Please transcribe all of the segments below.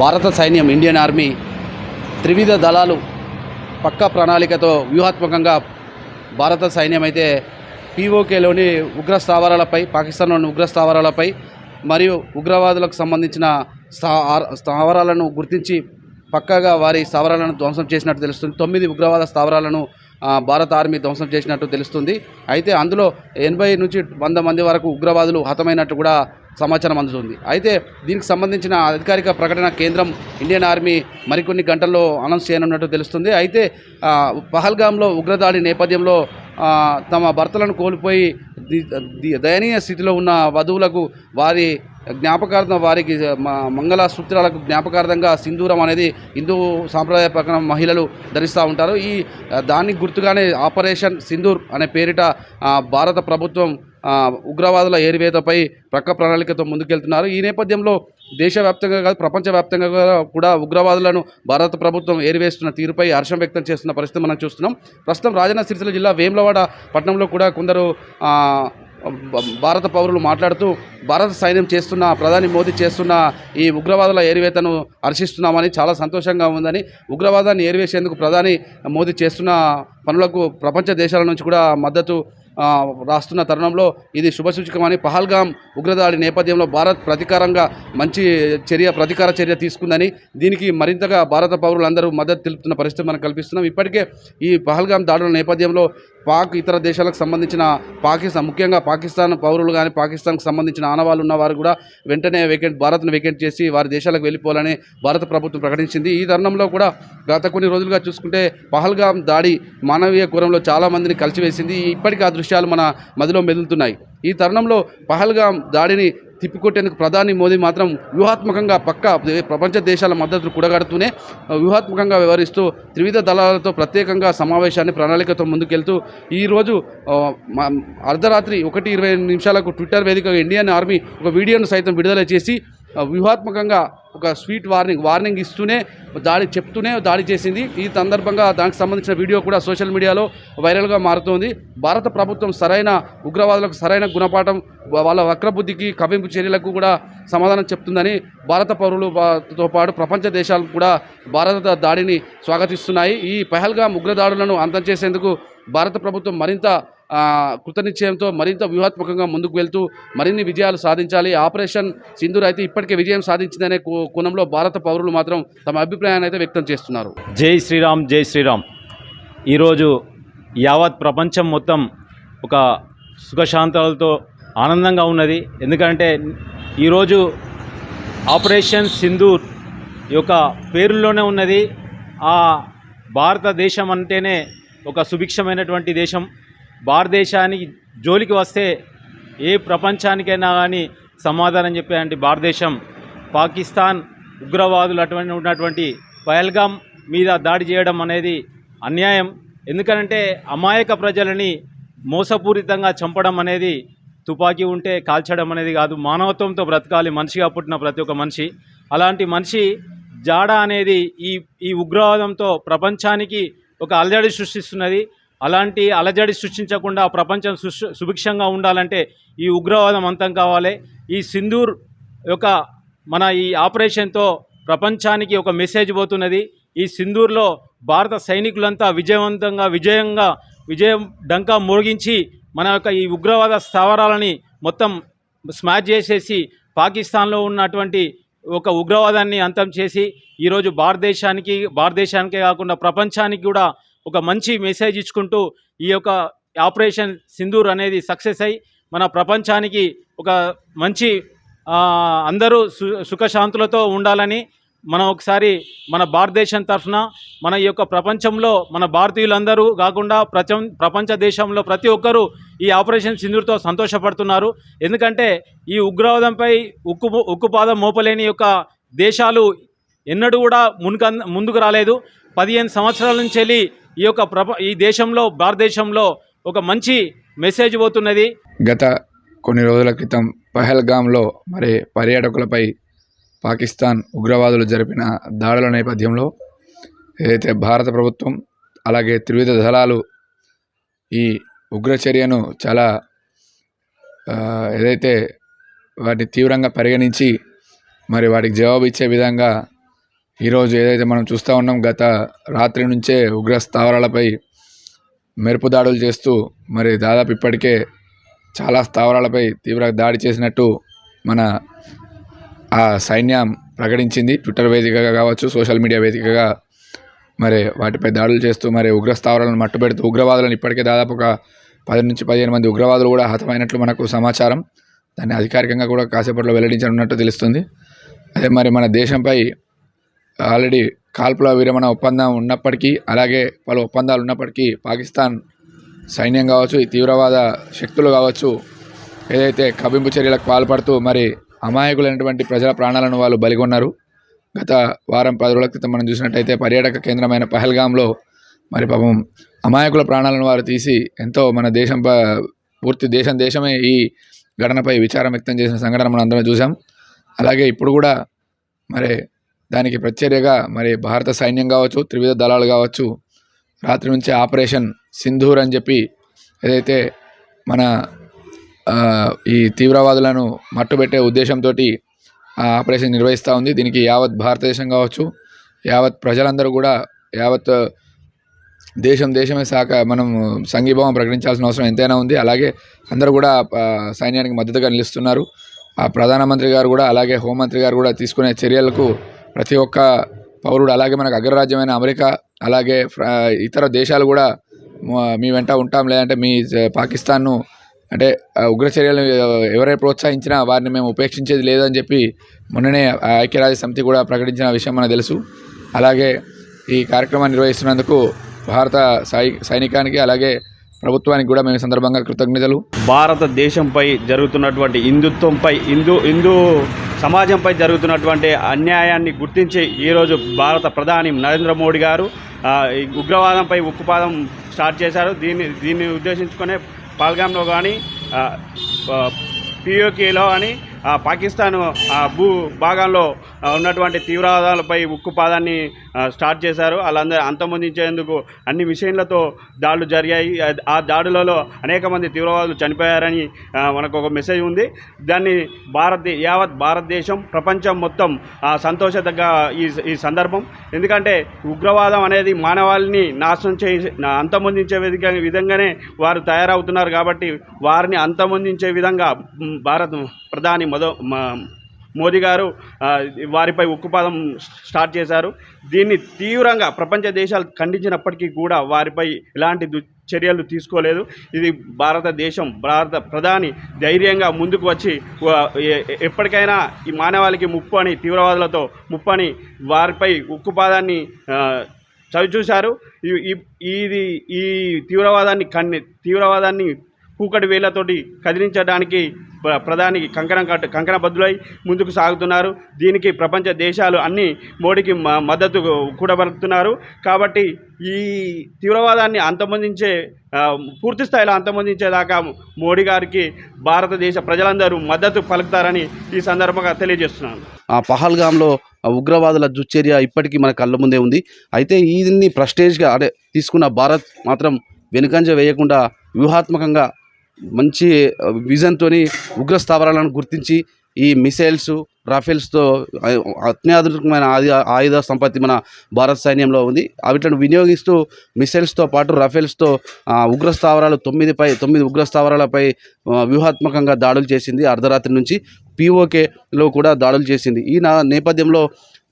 భారత సైన్యం Indian army త్రివిధ దళాలు పక్కా ప్రణాళికతో వ్యూహాత్మకంగా భారత సైన్యం అయితే పీఓకేలోని ఉగ్ర స్థావరాలపై పాకిస్తాన్లోని ఉగ్ర స్థావరాలపై మరియు ఉగ్రవాదులకు సంబంధించిన స్థా స్థావరాలను గుర్తించి పక్కాగా వారి స్థావరాలను ధ్వంసం చేసినట్టు తెలుస్తుంది. తొమ్మిది ఉగ్రవాద స్థావరాలను భారత ఆర్మీ ధ్వంసం చేసినట్టు తెలుస్తుంది. అయితే అందులో ఎనభై నుంచి వంద మంది వరకు ఉగ్రవాదులు హతమైనట్టు కూడా సమాచారం అందుతుంది. అయితే దీనికి సంబంధించిన అధికారిక ప్రకటన కేంద్రం ఇండియన్ ఆర్మీ మరికొన్ని గంటల్లో అనౌన్స్ చేయనున్నట్టు తెలుస్తుంది. అయితే పహల్గామ్లో ఉగ్రదాడి నేపథ్యంలో తమ భర్తలను కోల్పోయి దయనీయ స్థితిలో ఉన్న వధువులకు వారి జ్ఞాపకార్థం వారికి మంగళ సూత్రాలకు జ్ఞాపకార్థంగా సింధూరం అనేది హిందూ సాంప్రదాయ ప్రకారం మహిళలు ధరిస్తూ ఉంటారు. ఈ దానికి గుర్తుగానే ఆపరేషన్ సింధూర్ అనే పేరిట భారత ప్రభుత్వం ఉగ్రవాదుల ఏరివేతపై ప్రక్క ప్రణాళికతో ముందుకెళ్తున్నారు. ఈ నేపథ్యంలో దేశవ్యాప్తంగా కాదు ప్రపంచవ్యాప్తంగా కూడా ఉగ్రవాదులను భారత ప్రభుత్వం ఏరివేస్తున్న తీరుపై హర్షం వ్యక్తం చేస్తున్న పరిస్థితి మనం చూస్తున్నాం. ప్రస్తుతం రాజన్న సిరిసిల్ల జిల్లా వేములవాడ పట్టణంలో కూడా కొందరు భారత పౌరులు మాట్లాడుతూ భారత సైన్యం చేస్తున్న ప్రధాని మోదీ చేస్తున్న ఈ ఉగ్రవాదుల ఏరివేతను హర్షిస్తున్నామని చాలా సంతోషంగా ఉందని ఉగ్రవాదాన్ని ఏరివేసేందుకు ప్రధాని మోదీ చేస్తున్న పనులకు ప్రపంచ దేశాల నుంచి కూడా మద్దతు రాస్తున్న తరుణంలో ఇది శుభసూచకమని పహల్గాం ఉగ్రదాడి నేపథ్యంలో భారత్ ప్రతీకారంగా మంచి చర్య ప్రతీకార చర్య తీసుకుందని దీనికి మరింతగా భారత పౌరులందరూ మద్దతు తెలుపుతున్న పరిస్థితి మనం కల్పిస్తున్నాం. ఇప్పటికే ఈ పహల్గాం దాడుల నేపథ్యంలో పాక్ ఇతర దేశాలకు సంబంధించిన పాకిస్తాన్ ముఖ్యంగా పాకిస్తాన్ పౌరులు కానీ పాకిస్తాన్కు సంబంధించిన ఆనవాళ్ళు ఉన్నవారు కూడా వెంటనే వేకెంట్ భారత్ను వేకెంట్ చేసి వారి దేశాలకు వెళ్ళిపోవాలని భారత ప్రభుత్వం ప్రకటించింది. ఈ తరుణంలో కూడా గత కొన్ని రోజులుగా చూసుకుంటే పహల్గాం దాడి మానవీయ కూరంలో చాలా మందిని కలిసివేసింది. ఇప్పటికీ ఆ దృశ్యాలు మన మదిలో మెదులుతున్నాయి. ఈ తరుణంలో పహల్గాం దాడిని తిప్పికొట్టేందుకు ప్రధాని మోదీ మాత్రం వ్యూహాత్మకంగా పక్క ప్రపంచ దేశాల మద్దతు కూడగడుతూనే వ్యూహాత్మకంగా వ్యవహరిస్తూ త్రివిధ దళాలతో ప్రత్యేకంగా సమావేశాన్ని ప్రణాళికతో ముందుకెళ్తూ ఈరోజు అర్ధరాత్రి ఒకటి ఇరవై నిమిషాలకు ట్విట్టర్ వేదికగా ఇండియన్ ఆర్మీ ఒక వీడియోను సైతం విడుదల చేసి వ్యూహాత్మకంగా ఒక స్వీట్ వార్నింగ్ వార్నింగ్ ఇస్తూనే దాడి చెప్తూనే దాడి చేసింది. ఈ సందర్భంగా దానికి సంబంధించిన వీడియో కూడా సోషల్ మీడియాలో వైరల్గా మారుతోంది. భారత ప్రభుత్వం సరైన ఉగ్రవాదులకు సరైన గుణపాఠం వాళ్ళ వక్రబుద్ధికి కవింపు చర్యలకు కూడా సమాధానం చెప్తుందని భారత పౌరులతో పాటు ప్రపంచ దేశాలు కూడా భారత దాడిని స్వాగతిస్తున్నాయి. ఈ పెహల్గా ఉగ్రదాడులను అంతం చేసేందుకు భారత ప్రభుత్వం మరింత కృతనిశ్చయంతో మరింత వ్యూహాత్మకంగా ముందుకు వెళ్తూ మరిన్ని విజయాలు సాధించాలి. ఆపరేషన్ సింధూర్ అయితే ఇప్పటికే విజయం సాధించిందనే కోణంలో భారత పౌరులు మాత్రం తమ అభిప్రాయాన్ని అయితే వ్యక్తం చేస్తున్నారు. జై శ్రీరామ్ జై శ్రీరామ్. ఈరోజు యావత్ ప్రపంచం మొత్తం ఒక సుఖశాంతాలతో ఆనందంగా ఉన్నది. ఎందుకంటే ఈరోజు ఆపరేషన్ సింధూర్ యొక్క పేరులోనే ఉన్నది. ఆ భారతదేశం అంటేనే ఒక సుభిక్షమైనటువంటి దేశం. భారతదేశానికి జోలికి వస్తే ఏ ప్రపంచానికైనా కానీ సమాధానం చెప్పేటువంటి భారతదేశం పాకిస్తాన్ ఉగ్రవాదులు అటువంటి ఉన్నటువంటి పహల్గాం మీద దాడి చేయడం అనేది అన్యాయం. ఎందుకంటే అమాయక ప్రజలని మోసపూరితంగా చంపడం అనేది తుపాకీ ఉంటే కాల్చడం అనేది కాదు. మానవత్వంతో బ్రతకాలి మనిషిగా పుట్టిన ప్రతి ఒక్క మనిషి. అలాంటి మనిషి జాడ అనేది ఈ ఈ ఉగ్రవాదంతో ప్రపంచానికి ఒక అలజడి సృష్టిస్తున్నది. అలాంటి అలజడి సృష్టించకుండా ప్రపంచం సుభిక్షంగా ఉండాలంటే ఈ ఉగ్రవాదం అంతం కావాలి. ఈ సింధూర్ యొక్క మన ఈ ఆపరేషన్తో ప్రపంచానికి ఒక మెసేజ్ పోతున్నది. ఈ సింధూర్లో భారత సైనికులంతా విజయవంతంగా విజయంగా విజయం డంకా మోగించి మన యొక్క ఈ ఉగ్రవాద స్థావరాలని మొత్తం స్మాష్ చేసేసి పాకిస్తాన్లో ఉన్నటువంటి ఒక ఉగ్రవాదాన్ని అంతం చేసి ఈరోజు భారతదేశానికి భారతదేశానికే కాకుండా ప్రపంచానికి కూడా ఒక మంచి మెసేజ్ ఇచ్చుకుంటూ ఈ యొక్క ఆపరేషన్ సింధూర్ అనేది సక్సెస్ అయి మన ప్రపంచానికి ఒక మంచి అందరూ సు సుఖశాంతులతో ఉండాలని మనం ఒకసారి మన భారతదేశం తరఫున మన ఈ యొక్క ప్రపంచంలో మన భారతీయులందరూ కాకుండా ప్రచం ప్రపంచ దేశంలో ప్రతి ఒక్కరూ ఈ ఆపరేషన్ సింధూర్తో సంతోషపడుతున్నారు. ఎందుకంటే ఈ ఉగ్రవాదంపై ఉక్కు ఉక్కుపాదం మోపలేని యొక్క దేశాలు ఎన్నడూ కూడా మునుక ముందుకు రాలేదు. పదిహేను సంవత్సరాల నుంచి వెళ్ళి ఈ యొక్క ప్రప ఈ దేశంలో భారతదేశంలో ఒక మంచి మెసేజ్ పోతున్నది. గత కొన్ని రోజుల క్రితం పహల్గామ్లో మరి పర్యాటకులపై పాకిస్తాన్ ఉగ్రవాదులు జరిపిన దాడుల నేపథ్యంలో ఏదైతే భారత ప్రభుత్వం అలాగే త్రివిధ దళాలు ఈ ఉగ్రచర్యను చాలా ఏదైతే వాటిని తీవ్రంగా పరిగణించి మరి వాటికి జవాబు ఇచ్చే విధంగా ఈరోజు ఏదైతే మనం చూస్తూ ఉన్నాం గత రాత్రి నుంచే ఉగ్ర స్థావరాలపై మెరుపు దాడులు చేస్తూ మరి దాదాపు ఇప్పటికే చాలా స్థావరాలపై తీవ్ర దాడి చేసినట్టు మన ఆ సైన్యం ప్రకటించింది. ట్విట్టర్ వేదికగా కావచ్చు సోషల్ మీడియా వేదికగా మరి వాటిపై దాడులు చేస్తూ మరి ఉగ్ర స్థావరాలను మట్టుపెడుతూ ఉగ్రవాదులను ఇప్పటికే దాదాపు ఒక పది నుంచి పదిహేను మంది ఉగ్రవాదులు కూడా హతమైనట్లు మనకు సమాచారం. దాన్ని అధికారికంగా కూడా కాసేపట్లో వెల్లడించనున్నట్టు తెలుస్తుంది. అదే మరి మన దేశంపై ఆల్రెడీ కాల్పుల విరమణ ఒప్పందం ఉన్నప్పటికీ అలాగే పలు ఒప్పందాలు ఉన్నప్పటికీ పాకిస్తాన్ సైన్యం కావచ్చు ఈ తీవ్రవాద శక్తులు కావచ్చు ఏదైతే కవింపు చర్యలకు పాల్పడుతూ మరి అమాయకులైనటువంటి ప్రజల ప్రాణాలను వాళ్ళు బలిగొన్నారు. గత వారం పది రోజుల క్రితం మనం చూసినట్టయితే పర్యాటక కేంద్రమైన పహల్గాంలో మరి పాపం అమాయకుల ప్రాణాలను వారు తీసి ఎంతో మన దేశం ప- పూర్తి దేశం దేశమే ఈ ఘటనపై విచారం వ్యక్తం చేసిన సంఘటన మనం అందరం చూసాం అలాగే ఇప్పుడు కూడా మరి దానికి ప్రత్యర్యగా మరి భారత సైన్యం కావచ్చు త్రివిధ దళాలు కావచ్చు రాత్రి నుంచి ఆపరేషన్ సింధూర్ అని చెప్పి ఏదైతే మన ఈ తీవ్రవాదులను మట్టుబెట్టే ఉద్దేశంతో ఆ ఆపరేషన్ నిర్వహిస్తూ ఉంది. దీనికి యావత్ భారతదేశం కావచ్చు యావత్ ప్రజలందరూ కూడా యావత్ దేశం దేశమే శాఖ మనం సంఘీభావం ప్రకటించాల్సిన అవసరం ఎంతైనా ఉంది. అలాగే అందరూ కూడా సైన్యానికి మద్దతుగా నిలుస్తున్నారు. ఆ ప్రధానమంత్రి గారు కూడా అలాగే హోంమంత్రి గారు కూడా తీసుకునే చర్యలకు ప్రతి ఒక్క పౌరుడు అలాగే మనకు అగ్రరాజ్యమైన అమెరికా అలాగే ఫ్రా- ఇతర దేశాలు కూడా మీ వెంట ఉంటాం. లేదంటే మీ పాకిస్తాన్ను అంటే ఉగ్రచర్యలు ఉగ్ర ఎవరైనా ప్రోత్సహించినా వారిని మేము ఉపేక్షించేది లేదని చెప్పి మొన్ననే ఐక్యరాజ్య సమితి కూడా ప్రకటించిన విషయం మనకు తెలుసు. అలాగే ఈ కార్యక్రమాన్ని నిర్వహిస్తున్నందుకు భారత సై సైనికానికి అలాగే ప్రభుత్వానికి కూడా మేము సందర్భంగా కృతజ్ఞతలు. భారతదేశంపై జరుగుతున్నటువంటి హిందుత్వంపై హిందూ హిందూ సమాజంపై జరుగుతున్నటువంటి అన్యాయాన్ని గుర్తించి ఈరోజు భారత ప్రధాని నరేంద్ర మోడీ గారు ఈ ఉగ్రవాదంపై ఉక్కుపాదం స్టార్ట్ చేశారు. దీన్ని దీన్ని ఉద్దేశించుకునే పాల్గామ్లో కానీ పిఓకేలో కానీ పాకిస్తాన్ ఆ, భూ భాగంలో ఉన్నటువంటి తీవ్రవాదాలపై ఉక్కుపాదాన్ని స్టార్ట్ చేశారు. వాళ్ళందరూ అంతమొందించేందుకు అన్ని మిషన్లతో దాడులు జరిగాయి. ఆ- దాడులలో అనేక మంది తీవ్రవాదులు చనిపోయారని మనకు ఒక మెసేజ్ ఉంది. దాన్ని భారత యావత్ భారతదేశం ప్రపంచం మొత్తం సంతోష సంతోషదగ్గ ఈ ఈ సందర్భం. ఎందుకంటే ఉగ్రవాదం అనేది మానవాళిని నాశనం చేసి అంతమొందించే విధంగా విధంగానే వారు తయారవుతున్నారు కాబట్టి వారిని అంతమొందించే విధంగా భారత్ ప్రధాని మొద మోదీ గారు వారిపై ఉక్కుపాదం స్టార్ట్ చేశారు. దీన్ని తీవ్రంగా ప్రపంచ దేశాలు ఖండించినప్పటికీ కూడా వారిపై ఎలాంటి చర్యలు తీసుకోలేదు. ఇది భారతదేశం భారత ప్రధాని ధైర్యంగా ముందుకు వచ్చి ఎప్పటికైనా ఈ మానవాళికి ముప్పు అని తీవ్రవాదులతో ముప్పు అని వారిపై ఉక్కుపాదాన్ని చవిచూశారు. ఈ- ఇది ఈ తీవ్రవాదాన్ని కన్ని తీవ్రవాదాన్ని కూకటి వేళ్ళతోటి కదిలించడానికి ప్రధానికి కంకణం కట్టు కంకణ బద్దులై ముందుకు సాగుతున్నారు. దీనికి ప్రపంచ దేశాలు అన్నీ మోడీకి మ- మద్దతు కూడబలుకుతున్నారు కాబట్టి ఈ తీవ్రవాదాన్ని అంతమొందించే పూర్తి స్థాయిలో అంతమొందించేదాకా మోడీ గారికి భారతదేశ ప్రజలందరూ మద్దతు పలుకుతారని ఈ సందర్భంగా తెలియజేస్తున్నాను. ఆ పహల్గామ్లో ఉగ్రవాదుల దుశ్చర్య ఇప్పటికీ మన కళ్ళ ముందే ఉంది. అయితే దీన్ని ప్రస్టేజ్గా అదే తీసుకున్న భారత్ మాత్రం వెనుకంజ వేయకుండా వ్యూహాత్మకంగా మంచి విజన్తో ఉగ్ర స్థావరాలను గుర్తించి ఈ మిసైల్స్ రాఫెల్స్తో అత్యాధునికమైన ఆయుధ ఆయుధ సంపత్తి మన భారత సైన్యంలో ఉంది. వీటిని వినియోగిస్తూ మిసైల్స్తో పాటు రఫేల్స్తో ఉగ్ర స్థావరాలు తొమ్మిదిపై తొమ్మిది ఉగ్ర స్థావరాలపై వ్యూహాత్మకంగా దాడులు చేసింది. అర్ధరాత్రి నుంచి పీఓకేలో కూడా దాడులు చేసింది. ఈ నా నేపథ్యంలో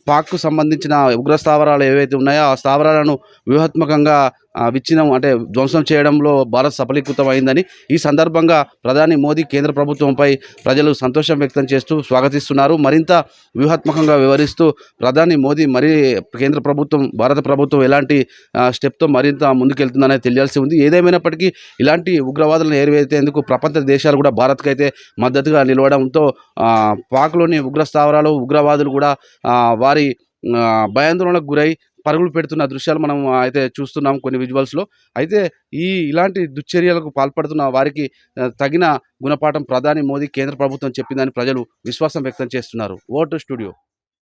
పాక్కు సంబంధించిన ఉగ్ర స్థావరాలు ఏవైతే ఉన్నాయో ఆ స్థావరాలను వ్యూహాత్మకంగా విచ్ఛిన్నం అంటే ధ్వంసం చేయడంలో భారత్ సఫలీకృతం అయిందని ఈ సందర్భంగా ప్రధాని మోదీ కేంద్ర ప్రభుత్వంపై ప్రజలు సంతోషం వ్యక్తం చేస్తూ స్వాగతిస్తున్నారు. మరింత వ్యూహాత్మకంగా వివరిస్తూ ప్రధాని మోదీ మరీ కేంద్ర ప్రభుత్వం భారత ప్రభుత్వం ఎలాంటి స్టెప్తో మరింత ముందుకెళ్తుందనేది తెలియాల్సి ఉంది. ఏదేమైనప్పటికీ ఇలాంటి ఉగ్రవాదులను ఏరివేసేందుకు ప్రపంచ దేశాలు కూడా భారత్కి అయితే మద్దతుగా నిలవడంతో పాక్లోని ఉగ్ర స్థావరాలు ఉగ్రవాదులు కూడా వారి భయాందోళనకు గురై పరుగులు పెడుతున్న దృశ్యాలు మనం అయితే చూస్తున్నాం కొన్ని విజువల్స్లో అయితే ఈ ఇలాంటి దుశ్చర్యలకు పాల్పడుతున్న వారికి తగిన గుణపాఠం ప్రధాని మోదీ కేంద్ర ప్రభుత్వం చెప్పిందని ప్రజలు విశ్వాసం వ్యక్తం చేస్తున్నారు. Vote studio.